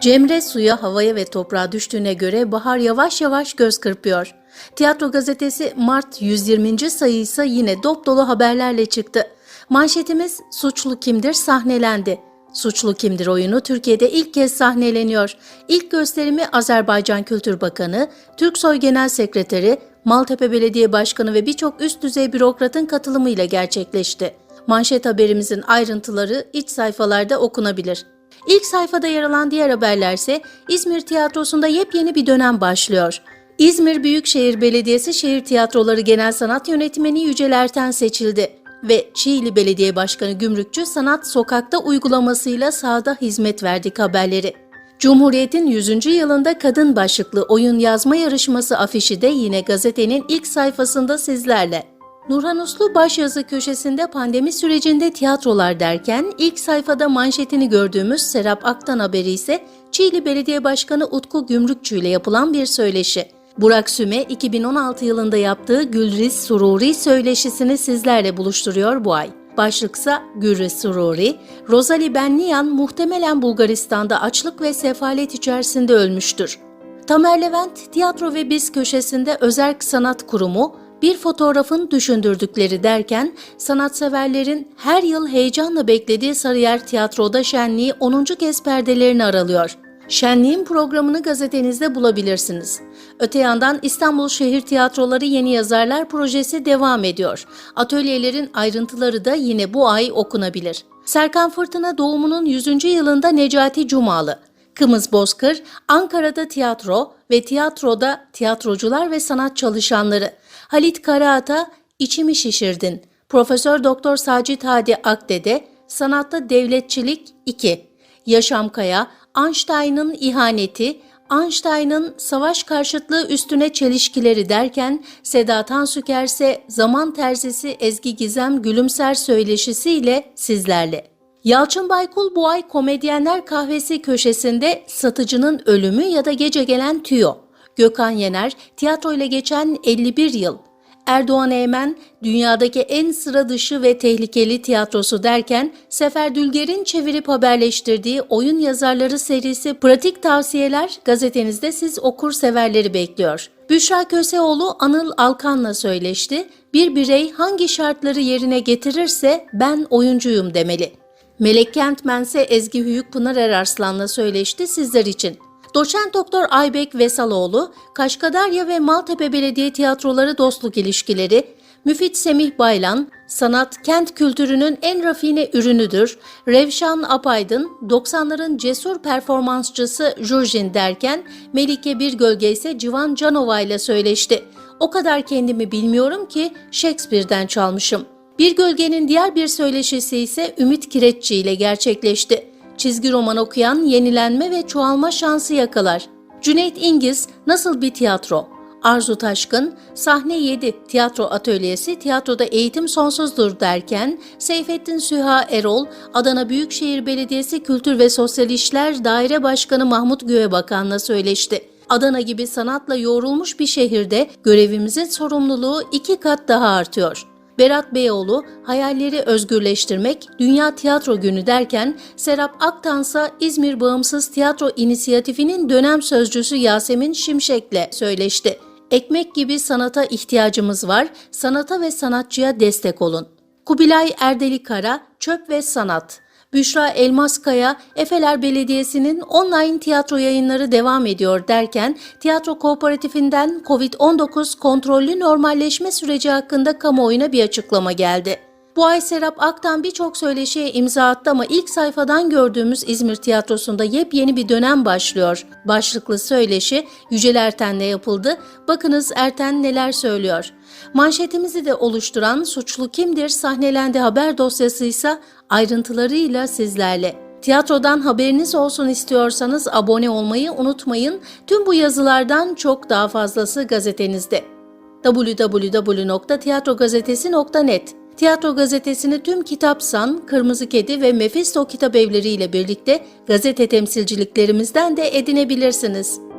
Cemre suya, havaya ve toprağa düştüğüne göre bahar yavaş yavaş göz kırpıyor. Tiyatro gazetesi Mart 120. sayı ise yine dop dolu haberlerle çıktı. Manşetimiz Suçlu Kimdir sahnelendi. Suçlu Kimdir oyunu Türkiye'de ilk kez sahneleniyor. İlk gösterimi Azerbaycan Kültür Bakanı, Türksoy Genel Sekreteri, Maltepe Belediye Başkanı ve birçok üst düzey bürokratın katılımıyla gerçekleşti. Manşet haberimizin ayrıntıları iç sayfalarda okunabilir. İlk sayfada yer alan diğer haberlerse İzmir Tiyatrosu'nda yepyeni bir dönem başlıyor. İzmir Büyükşehir Belediyesi Şehir Tiyatroları Genel Sanat Yönetmeni Yücel Erten seçildi ve Çiğli Belediye Başkanı Gümrükçü Sanat Sokak'ta uygulamasıyla sahada hizmet verdik haberleri. Cumhuriyet'in 100. yılında kadın başlıklı oyun yazma yarışması afişi de yine gazetenin ilk sayfasında sizlerle. Nurhan Uslu başyazı köşesinde pandemi sürecinde tiyatrolar derken ilk sayfada manşetini gördüğümüz Serap Aktan haberi ise Çiğli Belediye Başkanı Utku Gümrükçü ile yapılan bir söyleşi. Burak Süme 2016 yılında yaptığı Gülriz Sururi söyleşisini sizlerle buluşturuyor bu ay. Başlıksa Gülriz Sururi, Rozali Benliyan muhtemelen Bulgaristan'da açlık ve sefalet içerisinde ölmüştür. Tamer Levent Tiyatro ve Biz köşesinde Özerk Sanat Kurumu bir fotoğrafın düşündürdükleri derken sanatseverlerin her yıl heyecanla beklediği Sarıyer Tiyatro'da şenliği 10. kez perdelerini aralıyor. Şenliğin programını gazetenizde bulabilirsiniz. Öte yandan İstanbul Şehir Tiyatroları Yeni Yazarlar Projesi devam ediyor. Atölyelerin ayrıntıları da yine bu ay okunabilir. Serkan Fırtına doğumunun 100. yılında Necati Cumalı, Kımız Bozkır, Ankara'da tiyatro ve tiyatroda tiyatrocular ve sanat çalışanları. Halit Karaata, İçimi Şişirdin. Profesör Doktor Sacit Hadi Akdede, Sanatta Devletçilik 2. Yaşam Kaya, Einstein'ın ihaneti, Einstein'ın savaş karşıtlığı üstüne çelişkileri derken Seda Tansüker ise Zaman Terzisi Ezgi Gizem Gülümser söyleşisiyle sizlerle. Yalçın Baykul bu ay Komedyenler Kahvesi köşesinde satıcının ölümü ya da gece gelen tüyo. Gökhan Yener tiyatro ile geçen 51 yıl. Erdoğan Eymen dünyadaki en sıra dışı ve tehlikeli tiyatrosu derken Sefer Dülger'in çevirip haberleştirdiği oyun yazarları serisi Pratik Tavsiyeler gazetenizde siz okur severleri bekliyor. Büşra Köseoğlu Anıl Alkan'la söyleşti. Bir birey hangi şartları yerine getirirse ben oyuncuyum demeli. Melek Kentmen ise Ezgi Hüyük Pınar Erarslan'la söyleşti sizler için. Doçent Doktor Aybek Vesaloğlu, Kaşkadarya ve Maltepe Belediye Tiyatroları dostluk ilişkileri, Müfit Semih Baylan, sanat kent kültürünün en rafine ürünüdür. Revşan Apaydın, 90'ların cesur performansçısı Jurjin derken Melike Birgölge ise Civan Canova ile söyleşti. O kadar kendimi bilmiyorum ki Shakespeare'den çalmışım. Bir Gölge'nin diğer bir söyleşisi ise Ümit Kireççi ile gerçekleşti. Çizgi roman okuyan yenilenme ve çoğalma şansı yakalar. Cüneyt İngiz nasıl bir tiyatro? Arzu Taşkın, Sahne 7 Tiyatro Atölyesi tiyatroda eğitim sonsuzdur derken Seyfettin Süha Erol, Adana Büyükşehir Belediyesi Kültür ve Sosyal İşler Daire Başkanı Mahmut Göğebakan'la söyleşti. Adana gibi sanatla yoğrulmuş bir şehirde görevimizin sorumluluğu iki kat daha artıyor. Berat Beyoğlu hayalleri özgürleştirmek Dünya Tiyatro Günü derken Serap Aktansa İzmir Bağımsız Tiyatro İnisiyatifi'nin dönem sözcüsü Yasemin Şimşek'le söyleşti. Ekmek gibi sanata ihtiyacımız var, sanata ve sanatçıya destek olun. Kubilay Erdeli Kara, Çöp ve Sanat Büşra Elmaskaya, Efeler Belediyesi'nin online tiyatro yayınları devam ediyor derken tiyatro kooperatifinden COVID-19 kontrollü normalleşme süreci hakkında kamuoyuna bir açıklama geldi. Bu ay Serap Aktan birçok söyleşiye imza attı ama ilk sayfadan gördüğümüz İzmir Tiyatrosu'nda yepyeni bir dönem başlıyor. Başlıklı söyleşi Yücel Erten'le yapıldı. Bakınız Erten neler söylüyor. Manşetimizi de oluşturan Suçlu Kimdir sahnelendi haber dosyası ise ayrıntılarıyla sizlerle. Tiyatrodan haberiniz olsun istiyorsanız abone olmayı unutmayın. Tüm bu yazılardan çok daha fazlası gazetenizde. www.tiyatrogazetesi.net Tiyatro gazetesini tüm Kitapsan, Kırmızı Kedi ve Mephisto kitap evleriyle birlikte gazete temsilciliklerimizden de edinebilirsiniz.